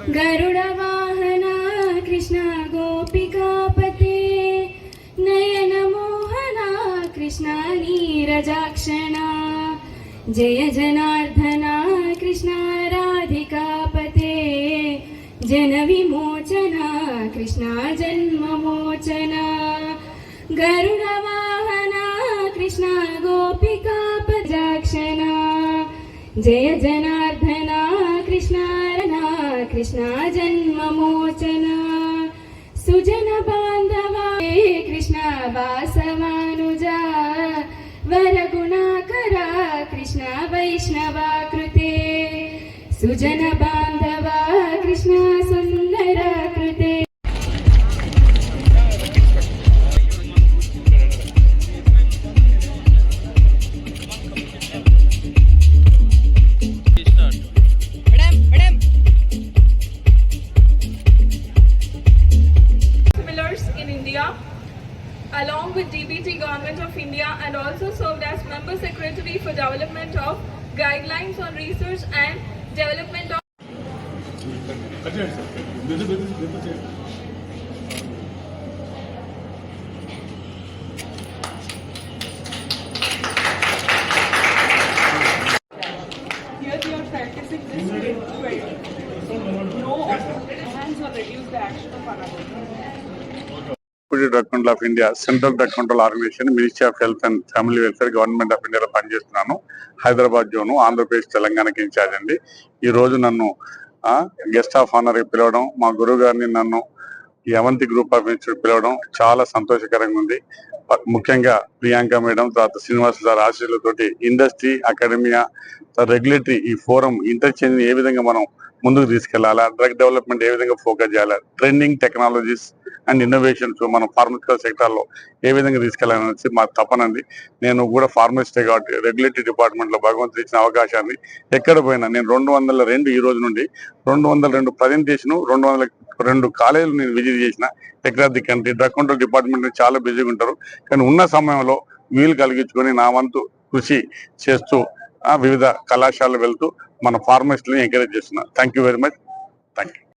गरुडवाहना कृष्ण गोपिकापते नयनमोहना कृष्ण नीरजाक्षणा जय जनार्दना कृष्ण राधिकापते जनविमोचना कृष्ण जन्ममोचना गरुडवाहना कृष्ण गोपिकापजाक्षणा जय जनार्दना कृष्णारणा కృష్ణ జన్మమోచన. సుజన బాంధవా కృష్ణ వాసవానుజ. వరగుణాకరా కృష్ణ వైష్ణవాకృతే. సుజన బాంధవా Krishna along with DBT Government of India and also served as Member Secretary for Development of Guidelines on Research and Development of Here we are practicing this way. No hands or reduce the action of another. Deputy drug control of India central drug control organisation ministry of health and family welfare government of ఇండియాలో పనిచేస్తున్నాను. Hyderabad zone Andhra Pradesh తెలంగాణకి incharge అండి. ఈ రోజు నన్ను guest of honour పిలవడం మా గురువు గారిని నన్ను యవంతి గ్రూప్ ఆఫ్ ఇన్స్టిట్యూట్ పిలవడం చాలా సంతోషకరంగా ఉంది. ముఖ్యంగా ప్రియాంక మేడం తర్వాత శ్రీనివాస్ సార్ ఆశీర్లతోటి ఇండస్ట్రీ అకాడమియా రెగ్యులేటరీ ఈ ఫోరం ఇంటర్చేంజ్ ఏ విధంగా మనం ముందుకు తీసుకెళ్ళాలా డ్రగ్ డెవలప్మెంట్ ఏ విధంగా ఫోకస్ చేయాలా ట్రెండింగ్ టెక్నాలజీస్ అండ్ ఇన్నోవేషన్స్ మనం ఫార్మసికల్ సెక్టార్లో ఏ విధంగా తీసుకెళ్ళాలనేసి మా తపనండి నేను కూడా ఫార్మసిస్టే కాబట్టి రెగ్యులేటరీ డిపార్ట్మెంట్లో భగవంతుడు ఇచ్చిన అవకాశాన్ని ఎక్కడ పోయినా నేను రెండు వందల రెండు ఈ రోజు నుండి రెండు వందల రెండు ప్రజెంటేషన్ రెండు వందల రెండు కాలేజీలు నేను విజిట్ చేసిన ఎక్కడ the country drug control department చాలా బిజీగా ఉంటారు. కానీ ఉన్న సమయంలో వీలు కలిగించుకొని నా వంతు కృషి చేస్తూ ఆ, వివిధ కళాశాలలు వెళ్తూ మన ఫార్మసిస్ట్ని ఎంకరేజ్ చేస్తున్నా. Thank you very much thank you